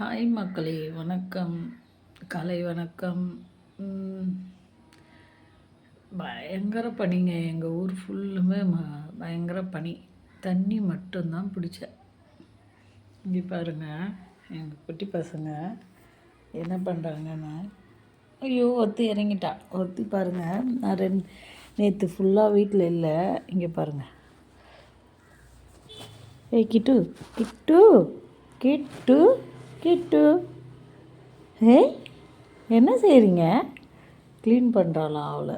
Hi மக்களே வணக்கம். கலை வணக்கம். பயங்கர பனிங்க. எங்கள் ஊர் ஃபுல்லுமே ம பயங்கர பனி. தண்ணி மட்டும்தான் பிடிச்சேன் இங்கே பாருங்கள் எங்கள் குட்டி பசங்க என்ன பண்ணுறாங்கன்னா ஐயோ ஒத்து இறங்கிட்டா. ஒத்தி பாருங்கள் நான் ரெண்டு நேற்று ஃபுல்லாக வீட்டில் இல்லை. இங்கே பாருங்கள் ஏய் கிட்டு கிட்டு கிட்டு. கிட்டு. ஏய் என்ன செய்கிறீங்க க்ளீன் பண்ணுறாளா அவளை?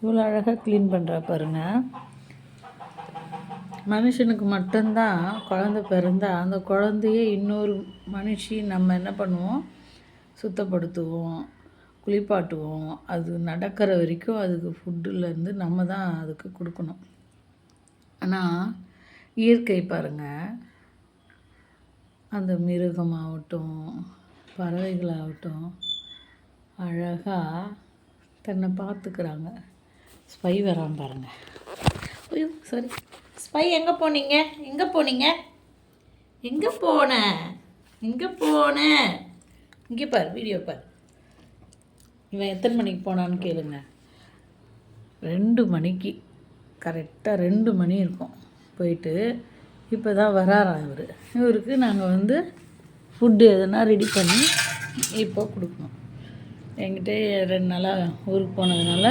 இவ்வளோ அழகாக க்ளீன் பண்ணுறா பாருங்க. மனுஷனுக்கு மட்டும்தான் குழந்த பிறந்தா அந்த குழந்தைய இன்னொரு மனுஷி நம்ம என்ன பண்ணுவோம்? சுத்தப்படுத்துவோம் குளிப்பாட்டுவோம். அது நடக்கிற வரைக்கும் அதுக்கு ஃபுட்டுலேருந்து நம்ம தான் அதுக்கு கொடுக்கணும். ஆனால் இயற்கை பாருங்கள் அந்த மிருகமாகட்டும் பறவைகளாகட்டும் அழகாக தன்னை பார்த்துக்கிறாங்க. ஸ்பை வரான் பாருங்க. ஐயோ சரி ஸ்பை எங்கே போனீங்க? எங்கே போனீங்க? எங்கே போன? எங்கே போன? இங்கே பார் வீடியோ பார். இவன் எத்தனை மணிக்கு போனான்னு கேளுங்க. ரெண்டு மணிக்கு. கரெக்டாக ரெண்டு மணி இருக்கும். போயிட்டு இப்போ தான் வராராம் இவர்? இவருக்கு நாங்கள் வந்து ஃபுட்டு எதுனா ரெடி பண்ணி இப்போ கொடுக்கணும். என்கிட்ட ரெண்டு நாளாக ஊருக்கு போனதுனால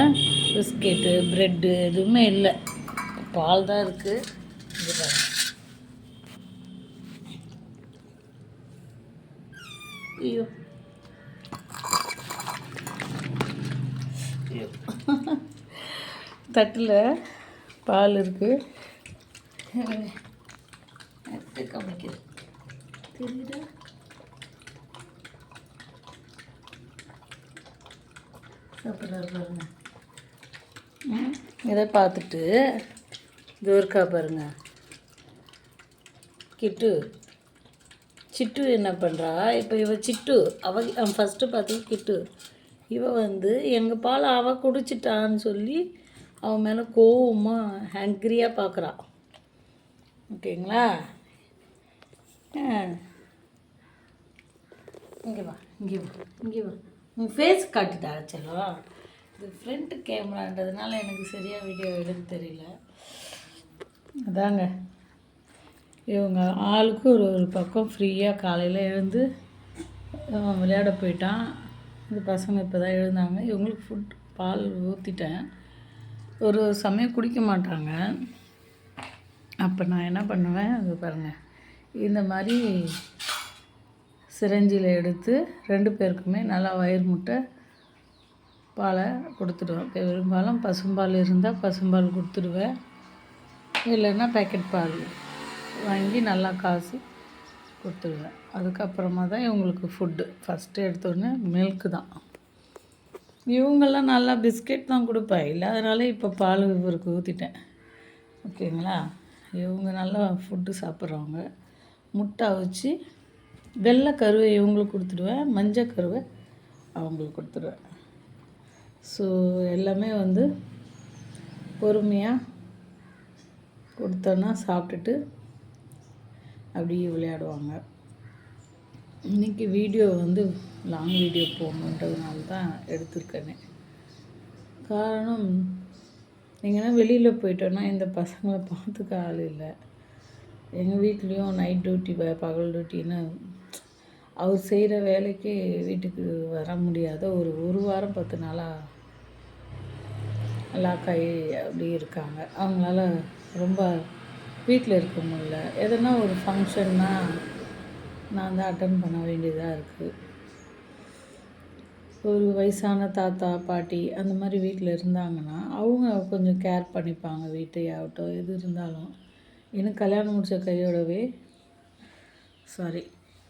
பிஸ்கெட்டு ப்ரெட்டு எதுவுமே இல்லை. பால் தான் இருக்குது ஐயோ ஐயோ. தட்டில் பால் இருக்குது எடுத்து காமிக்குது தெரியுதா? சாப்பிட்றாரு பாருங்க. இதை பார்த்துட்டு இது இருக்கா பாருங்க. கிட்டு சிட்டு என்ன பண்ணுறா இப்போ இவ சிட்டு அவ ஃபஸ்ட்டு பார்த்து கிட்டு. இவ வந்து எங்கள் பால் அவ குடிச்சிட்டான்னு சொல்லி அவன் மேலே கோவமாக ஹேங்க்ரியாக பார்க்குறா. ஓகேங்களா? இங்கே வா. இங்கே வா. இங்கே வா. உன் ஃபேஸ் காட்டுதா செல்லம் இது ஃப்ரண்ட் கேமரான்றதுனால எனக்கு சரியாக வீடியோ எடுக்க தெரியல. அதாங்க. இவங்க ஆளுக்கு ஒரு ஒரு பக்கம் ஃப்ரீயாக காலையில் எழுந்து விளையாட போயிட்டான். இந்த பசங்க இப்போ தான் எழுந்தாங்க. இவங்களுக்கு ஃபுட் பால் ஊற்றிட்டேன் ஒரு சமயம் குடிக்க மாட்டாங்க. அப்போ நான் என்ன பண்ணுவேன்? அது பாருங்கள் இந்த மாதிரி சிரஞ்சியில் எடுத்து ரெண்டு பேருக்குமே நல்லா வயிறு முட்டை பாலை கொடுத்துடுவேன். பெரும்பாலும் பசும்பால் இருந்தால் பசும்பால் கொடுத்துடுவேன். இல்லைன்னா பேக்கெட் பால் வாங்கி நல்லா காசு கொடுத்துடுவேன். அதுக்கப்புறமா தான் இவங்களுக்கு ஃபுட்டு ஃபஸ்ட்டு எடுத்தோடனே மில்க்கு தான். இவங்கெல்லாம் நல்லா பிஸ்கெட் தான் கொடுப்பேன். இல்லாதனால இப்போ பால் இவருக்கு ஊற்றிட்டேன் ஓகேங்களா இவங்க நல்லா ஃபுட்டு சாப்பிட்றவங்க. முட்டை அவிச்சு வெள்ளை கருவை இவங்களுக்கு கொடுத்துடுவேன் மஞ்சள் கருவை அவங்களுக்கு கொடுத்துடுவேன். ஸோ எல்லாமே வந்து பொறுமையாக கொடுத்தோன்னா சாப்பிட்டுட்டு அப்படியே விளையாடுவாங்க. இன்றைக்கி வீடியோ வந்து லாங் வீடியோ போகணுன்றதுனால தான் எடுத்திருக்கேனே. காரணம் எங்கன்னா வெளியில் போயிட்டோன்னா இந்த பசங்களை பார்த்துக்க ஆள் இல்லை. எங்கள் வீட்லேயும் நைட் டியூட்டி பகல் டியூட்டின்னு அவர் செய்கிற வேலைக்கு வீட்டுக்கு வர முடியாத ஒரு ஒரு வாரம் பத்து நாளாக லாக் ஆகி அப்படி இருக்காங்க. அவங்களால ரொம்ப வீட்டில் இருக்க முடியல. எதனா ஒரு ஃபங்க்ஷன்னா நான் தான் அட்டன் பண்ண வேண்டியதாக இருக்குது ஒரு வயசான தாத்தா பாட்டி அந்த மாதிரி வீட்டில் இருந்தாங்கன்னா அவங்க கொஞ்சம் கேர் பண்ணிப்பாங்க. வீட்டையாகட்டும் எது இருந்தாலும். எனக்கு கல்யாணம் முடித்த கையோடவே சாரி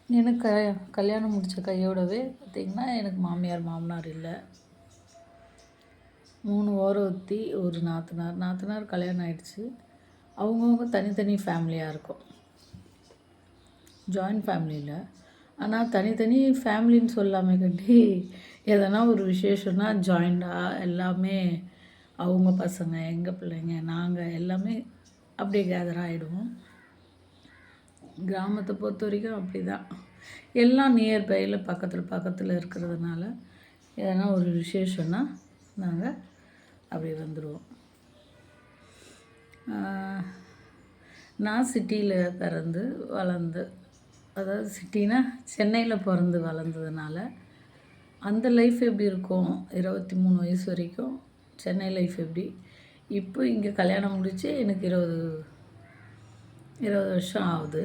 எனக்கு கல்யாணம் முடித்த கையோடவே பார்த்திங்கன்னா எனக்கு மாமியார் மாமனார் இல்லை. மூணு ஓரத்தி ஒரு நாத்தனார். நாத்தனார் கல்யாணம் ஆகிடுச்சு அவங்கவுங்க தனித்தனி ஃபேமிலியாக இருக்கும். ஜாயின்ட் ஃபேமிலியில் ஆனால் தனித்தனி ஃபேமிலின்னு சொல்லாமே கட்டி எதனா ஒரு விசேஷம்னா ஜாயிண்டாக எல்லாமே அவங்க பசங்க எங்கள் பிள்ளைங்க நாங்கள் எல்லாமே அப்படியே கேதர் ஆகிடுவோம் கிராமத்தை பொறுத்த வரைக்கும் அப்படி தான் எல்லாம் நியர்பையில் பக்கத்தில் பக்கத்தில் இருக்கிறதுனால எதனா ஒரு விசேஷம்னா நாங்கள் அப்படி வந்துடுவோம் நான் சிட்டியில் பிறந்து வளர்ந்து அதாவது சிட்டினா சென்னையில் பிறந்து வளர்ந்ததுனால அந்த லைஃப் எப்படி இருக்கும்? இருபத்தி மூணு வயசு வரைக்கும் சென்னை லைஃப் எப்படி? இப்போ இங்கே கல்யாணம் முடித்து எனக்கு இருபது இருபது வருஷம் ஆகுது.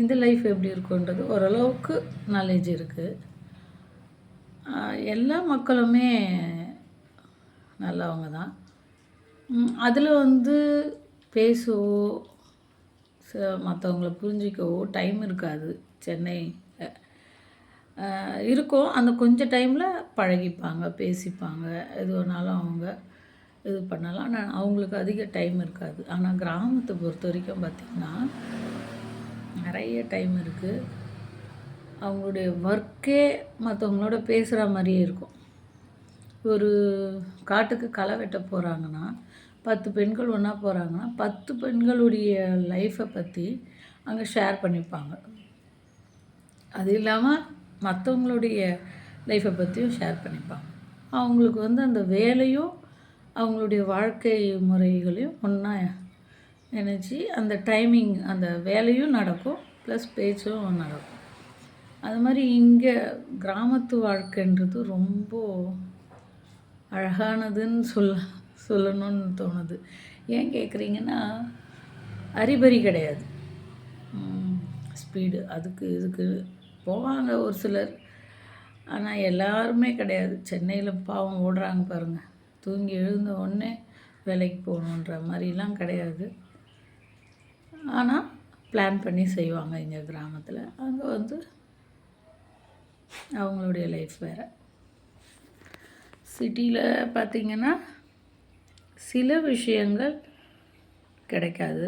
இந்த லைஃப் எப்படி இருக்குன்றது ஓரளவுக்கு நாலேஜ் இருக்குது எல்லா மக்களுமே நல்லவங்க தான். அதில் வந்து பேசவோ மற்றவங்கள புரிஞ்சிக்கவோ டைம் இருக்காது. சென்னை இருக்கும். அந்த கொஞ்சம் டைமில் பழகிப்பாங்க பேசிப்பாங்க. எது வேணாலும் அவங்க இது பண்ணலாம். ஆனால் அவங்களுக்கு அதிக டைம் இருக்காது. ஆனால் கிராமத்தை பொறுத்த வரைக்கும் பார்த்திங்கன்னா நிறைய டைம் இருக்குது அவங்களுடைய ஒர்க்கே மற்றவங்களோட பேசுகிற மாதிரியே இருக்கும். ஒரு காட்டுக்கு களை வெட்ட போகிறாங்கன்னா பத்து பெண்கள் ஒன்றா போகிறாங்கன்னா பத்து பெண்களுடைய லைஃப்பை பற்றி அங்கே ஷேர் பண்ணிப்பாங்க. அது இல்லாமல் மற்றவங்களுடைய லைஃப்பை பற்றியும் ஷேர் பண்ணிப்பாங்க. அவங்களுக்கு வந்து அந்த வேலையும் அவங்களுடைய வாழ்க்கை முறைகளையும் ஒன்றா நினச்சி அந்த டைமிங் அந்த வேலையும் நடக்கும் ப்ளஸ் பேச்சும் நடக்கும். அது மாதிரி இங்கே கிராமத்து வாழ்க்கைன்றது ரொம்ப அழகானதுன்னு சொல்ல சொல்லணும்னு தோணுது. ஏன் கேட்குறீங்கன்னா அரிபரி கிடையாது. ஸ்பீடு அதுக்கு இதுக்கு போவாங்க ஒரு சிலர். ஆனால் எல்லாருமே கிடையாது. சென்னையில் பாவம் ஓடுறாங்க பாருங்கள் தூங்கி எழுந்த உடனே வேலைக்கு போகணுன்ற மாதிரிலாம் கிடையாது. ஆனால் பிளான் பண்ணி செய்வாங்க இங்கே கிராமத்தில். அங்கே வந்து அவங்களுடைய லைஃப் வேறு. சிட்டியில் பார்த்திங்கன்னா சில விஷயங்கள் கிடைக்காது.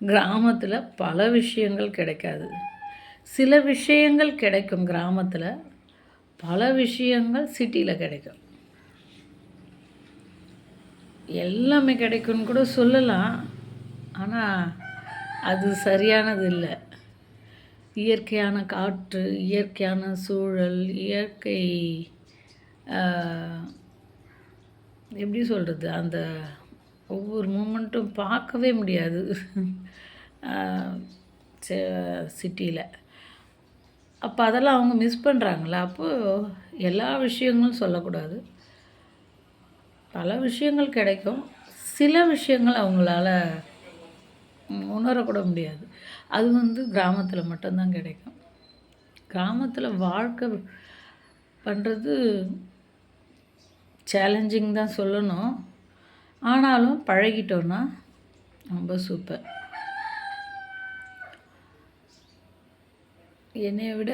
கிராமத்தில் பல விஷயங்கள் கிடைக்காது. சில விஷயங்கள் கிடைக்கும் கிராமத்தில் பல விஷயங்கள் சிட்டியில் கிடைக்கும். எல்லாமே கிடைக்கும்னு கூட சொல்லலாம். ஆனால் அது சரியானது இல்லை. இயற்கையான காற்று இயற்கையான சூழல் இயற்கை எப்படி சொல்கிறது அந்த ஒவ்வொரு மூமெண்ட்டும் பார்க்கவே முடியாது. சிட்டியில் அப்போ அதெல்லாம் அவங்க மிஸ் பண்ணுறாங்களா அப்போது எல்லா விஷயங்களும் சொல்லக்கூடாது. பல விஷயங்கள் கிடைக்கும். சில விஷயங்கள் அவங்களால உணரக்கூட முடியாது. அது வந்து கிராமத்தில் மட்டும்தான் கிடைக்கும். கிராமத்தில் வாழ்க்கை பண்ணுறது சேலஞ்சிங் தான் சொல்லணும். ஆனாலும் பழகிட்டோன்னா ரொம்ப சூப்பர் என்னை விட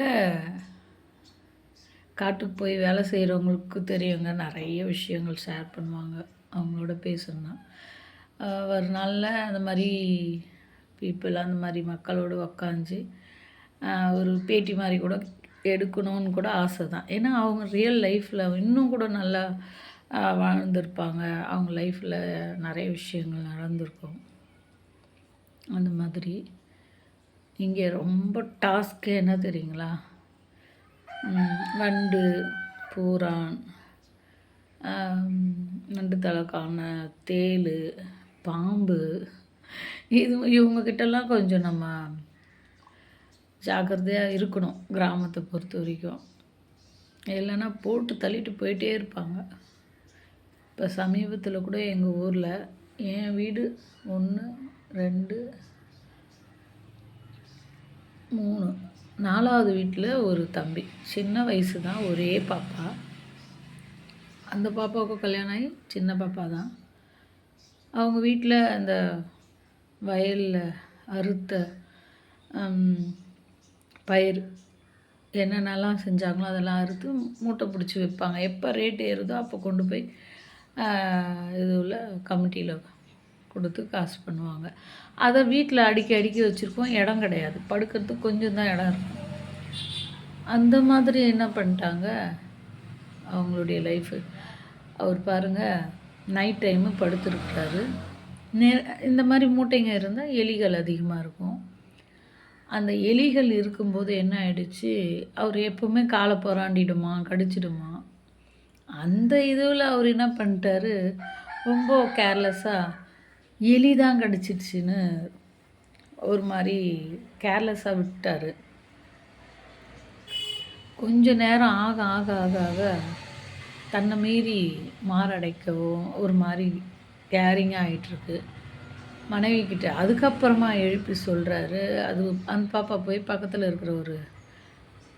காட்டுக்கு போய் வேலை செய்கிறவங்களுக்கு தெரியுங்க. நிறைய விஷயங்கள் ஷேர் பண்ணுவாங்க. அவங்களோட பேசுனா ஒரு நாளில் அந்த மாதிரி பீப்புள் அந்த மாதிரி மக்களோடு உக்காந்து ஒரு பேட்டி மாதிரி கூட எடுக்கணும்னு கூட ஆசை தான் ஏன்னா அவங்க ரியல் லைஃப்பில் இன்னும் கூட நல்லா வாழ்ந்திருப்பாங்க. அவங்க லைஃப்பில் நிறைய விஷயங்கள் நடந்திருக்கும். அந்த மாதிரி. இங்கே ரொம்ப டாஸ்க்கு என்ன தெரியுங்களா? வண்டு பூரான் நண்டு தலைக்கான தேள் பாம்பு. இது இவங்கக்கிட்டலாம் கொஞ்சம் நம்ம ஜாக்கிரதையாக இருக்கணும் கிராமத்தை பொறுத்த வரைக்கும். இல்லைன்னா போட்டு தள்ளிட்டு போயிட்டே இருப்பாங்க. இப்போ சமீபத்தில் கூட எங்கள் ஊரில் என் வீடு ஒன்று ரெண்டு மூணு நாலாவது வீட்டில் ஒரு தம்பி. சின்ன வயசு தான் ஒரே பாப்பா. அந்த பாப்பாவுக்கு கல்யாணம் ஆகி சின்ன பாப்பா தான் அவங்க வீட்டில் அந்த வயலில் அறுத்த பயிர் என்னென்னலாம் செஞ்சாங்களோ அதெல்லாம் அறுத்து மூட்டை பிடிச்சி வைப்பாங்க. எப்போ ரேட் ஏறுதோ அப்போ கொண்டு போய் இதுவில் கமிட்டியில் கொடுத்து காசு பண்ணுவாங்க. அதை வீட்டில் அடுக்கி அடுக்கி வச்சுருப்போம் இடம் கிடையாது. படுக்கிறதுக்கு கொஞ்சம் தான் இடம் இருக்கும். அந்த மாதிரி என்ன பண்ணிட்டாங்க? அவங்களுடைய லைஃபு அவர் பாருங்கள் நைட் டைமு படுத்துருக்காரு நே இந்த மாதிரி மூட்டைங்க இருந்தால் எலிகள் அதிகமாக இருக்கும். அந்த எலிகள் இருக்கும்போது என்ன ஆயிடுச்சு? அவர் எப்போவுமே காலை புறாண்டிடுமா கடிச்சிடுமா? அந்த இதுவில் அவர் என்ன பண்ணிட்டாரு? ரொம்ப கேர்லெஸ்ஸாக எலி தான் கடிச்சிடுச்சின்னு ஒரு மாதிரி கேர்லெஸ்ஸாக விட்டார் கொஞ்ச நேரம் ஆக ஆக ஆக ஆக தன்னை மீறி மாரடைக்கவும் ஒரு மாதிரி கேரிங்காக ஆகிட்டுருக்கு மனைவி கிட்ட அதுக்கப்புறமா எழுப்பி சொல்கிறாரு அது அந்த பாப்பா போய் பக்கத்தில் இருக்கிற ஒரு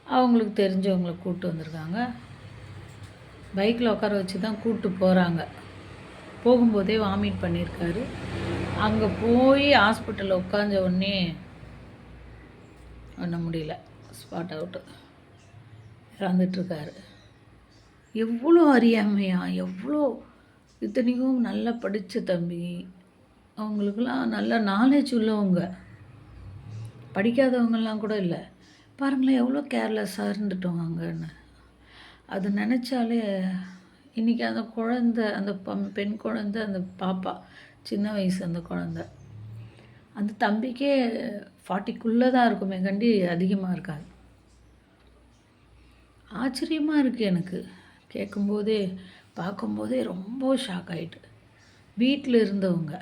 அவங்களுக்கு தெரிஞ்சவங்களை கூப்பிட்டு வந்திருக்காங்க. பைக்கில் உட்கார வச்சு தான் கூப்பிட்டு போகிறாங்க போகும்போதே வாமிட் பண்ணியிருக்காரு அங்கே போய் ஹாஸ்பிட்டலில் உட்காந்த உடனே பண்ண முடியல. ஸ்பாட் அவுட்டு இறந்துட்டுருக்காரு. எவ்வளோ அறியாமையா எவ்வளோ இத்தனைக்கும் நல்லா படித்த தம்பி. அவங்களுக்கெல்லாம் நல்ல நாலேஜ் உள்ளவங்க. படிக்காதவங்கெல்லாம் கூட இல்லை. பாருங்களேன் எவ்வளோ கேர்லெஸ்ஸாக இருந்துட்டோம் அங்கன்னு. அது நினச்சாலே இன்றைக்கி அந்த குழந்த அந்த பெண் குழந்த அந்த பாப்பா சின்ன வயசு அந்த குழந்த அந்த தம்பிக்கே ஃபார்ட்டிக்குள்ளே தான் இருக்குமே கண்டி அதிகமாக இருக்காது. ஆச்சரியமாக இருக்குது எனக்கு. கேட்கும்போதே பார்க்கும்போதே ரொம்ப ஷாக் ஆகிட்டு வீட்டில் இருந்தவங்க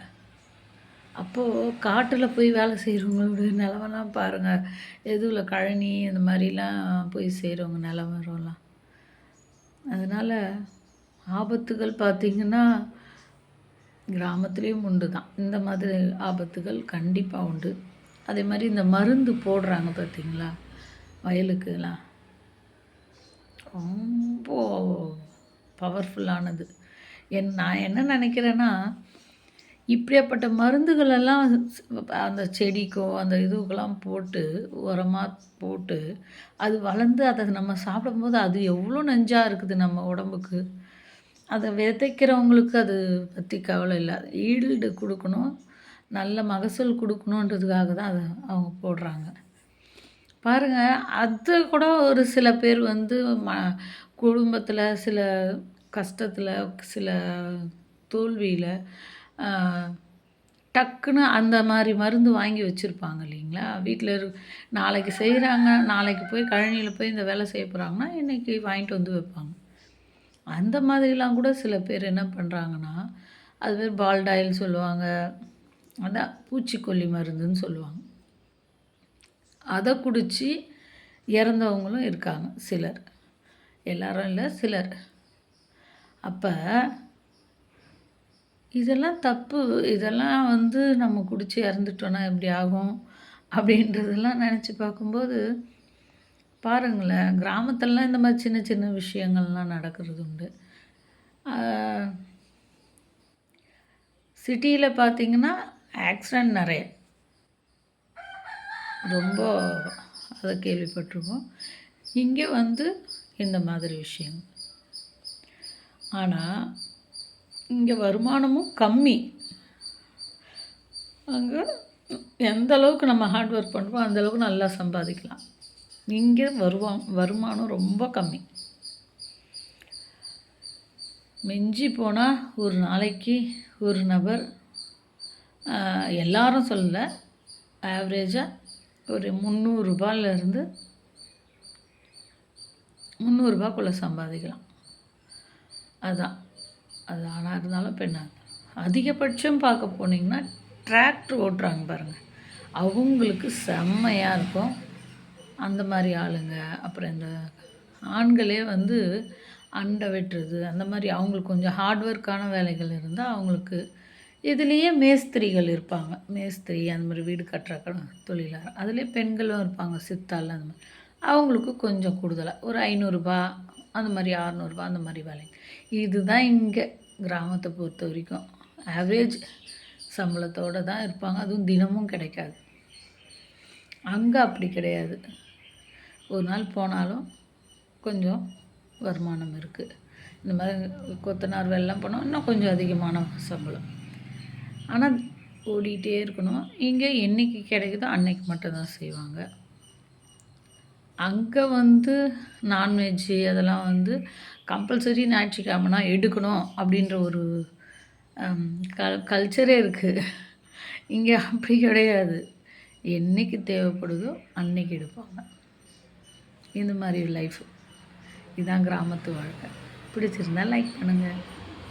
அப்போது காட்டில் போய் வேலை செய்கிறவங்களோட நிலவெல்லாம் பாருங்கள் எதுவில் கழனி இந்த மாதிரிலாம் போய் செய்கிறவங்க நிலவரம்லாம் அதனால் ஆபத்துகள் பார்த்திங்கன்னா கிராமத்துலேயும் உண்டு தான். இந்த மாதிரி ஆபத்துகள் கண்டிப்பாக உண்டு. அதே மாதிரி இந்த மருந்து போடுறாங்க பார்த்தீங்களா? வயலுக்குலாம் ரொம்ப பவர்ஃபுல்லானது என் நான் என்ன நினைக்கிறேன்னா இப்படியாப்பட்ட மருந்துகளெல்லாம் அந்த செடிக்கோ அந்த இதுக்கெல்லாம் போட்டு உரமாக போட்டு அது வளர்ந்து அதை நம்ம சாப்பிடும்போது அது எவ்வளோ நஞ்சாக இருக்குது நம்ம உடம்புக்கு. அதை விதைக்கிறவங்களுக்கு அது பற்றி கவலை இல்லை. ஈல்டு கொடுக்கணும். நல்ல மகசூல் கொடுக்கணுன்றதுக்காக தான் அதை அவங்க போடுறாங்க. பாருங்கள் அது கூட ஒரு சில பேர் வந்து ம குடும்பத்தில் சில கஷ்டத்தில் சில தோல்வியில் டக்குன்னு அந்த மாதிரி மருந்து வாங்கி வச்சுருப்பாங்க இல்லைங்களா? வீட்டில் இரு நாளைக்கு செய்கிறாங்க நாளைக்கு போய் கழனியில் போய் இந்த வேலை செய்ய போகிறாங்கன்னா இன்றைக்கி வாங்கிட்டு வந்து வைப்பாங்க. அந்த மாதிரிலாம் கூட சில பேர் என்ன பண்ணுறாங்கன்னா அது பேர் பால்டாயில் சொல்லுவாங்க. அதான் பூச்சிக்கொல்லி மருந்துன்னு சொல்லுவாங்க. அதை குடித்து இறந்தவங்களும் இருக்காங்க சிலர். எல்லாரும் இல்லை சிலர். அப்போ இதெல்லாம் தப்பு. இதெல்லாம் வந்து நம்ம குடித்து இறந்துட்டோன்னா எப்படி ஆகும்? அப்படின்றதெல்லாம் நினச்சி பார்க்கும்போது பாருங்களேன் கிராமத்துலலாம் இந்த மாதிரி சின்ன சின்ன விஷயங்கள்லாம் நடக்கிறது உண்டு. சிட்டியில் பார்த்திங்கன்னா ஆக்சிடெண்ட் நிறைய. ரொம்ப அதை கேள்விப்பட்டிருக்கோம் இங்கே வந்து இந்த மாதிரி விஷயங்கள் ஆனால் இங்கே வருமானமும் கம்மி. அங்கே எந்த அளவுக்கு நம்ம ஹார்ட் ஒர்க் பண்ணுறோம் அந்தளவுக்கு நல்லா சம்பாதிக்கலாம். இங்கே வருவா வருமானம் ரொம்ப கம்மி. மிஞ்சி போனால் ஒரு நாளைக்கு ஒரு நபர் எல்லாரும் சொல்லலை. ஆவரேஜாக ஒரு முந்நூறுரூபாலேருந்து முந்நூறுரூபாக்குள்ளே சம்பாதிக்கலாம். அதுதான் அது ஆணாக இருந்தாலும் பெண்ணாக அதிகபட்சம் பார்க்க போனீங்கன்னா டிராக்டர் ஓட்டுறாங்க பாருங்கள் அவங்களுக்கு செம்மையாக இருக்கும். அந்த மாதிரி ஆளுங்க. அப்புறம் இந்த ஆண்களே வந்து அண்டை வெட்டுறது அந்த மாதிரி அவங்களுக்கு கொஞ்சம் ஹார்ட் ஒர்க்கான வேலைகள் இருந்தால் அவங்களுக்கு இதுலேயே மேஸ்திரிகள் இருப்பாங்க. மேஸ்திரி அந்த மாதிரி வீடு கட்டுற தொழிலாளர் அதுலேயே பெண்களும் இருப்பாங்க சித்தாள் அந்த மாதிரி. அவங்களுக்கு கொஞ்சம் கூடுதலாக ஒரு ஐநூறுரூபா அந்த மாதிரி அறநூறுபா அந்த மாதிரி வேலைங்க. இதுதான் இங்கே கிராமத்தை பொறுத்த வரைக்கும். ஆவரேஜ் சம்பளத்தோடு தான் இருப்பாங்க. அதுவும் தினமும் கிடைக்காது. அங்கே அப்படி கிடையாது. ஒரு நாள் போனாலும் கொஞ்சம் வருமானம் இருக்குது இந்த மாதிரி கொத்தனார் வெள்ளம் போனோம் இன்னும் கொஞ்சம் அதிகமான சம்பளம். ஆனால் ஓடிக்கிட்டே இருக்கணும். இங்கே என்றைக்கு கிடைக்குதோ அன்னைக்கு மட்டும்தான் செய்வாங்க. அங்கே வந்து நான்வெஜ்ஜு அதெல்லாம் வந்து கம்பல்சரி ஞாயிற்றுக்கிழமைனா எடுக்கணும் அப்படின்ற ஒரு கல் கல்ச்சரே இருக்குது இங்கே அப்படி கிடையாது. என்னைக்கு தேவைப்படுதோ அன்னைக்கு எடுப்பாங்க. இந்த மாதிரி லைஃப் இதான் கிராமத்து வாழ்க்கை. பிடிச்சிருந்தா லைக் பண்ணுங்கள்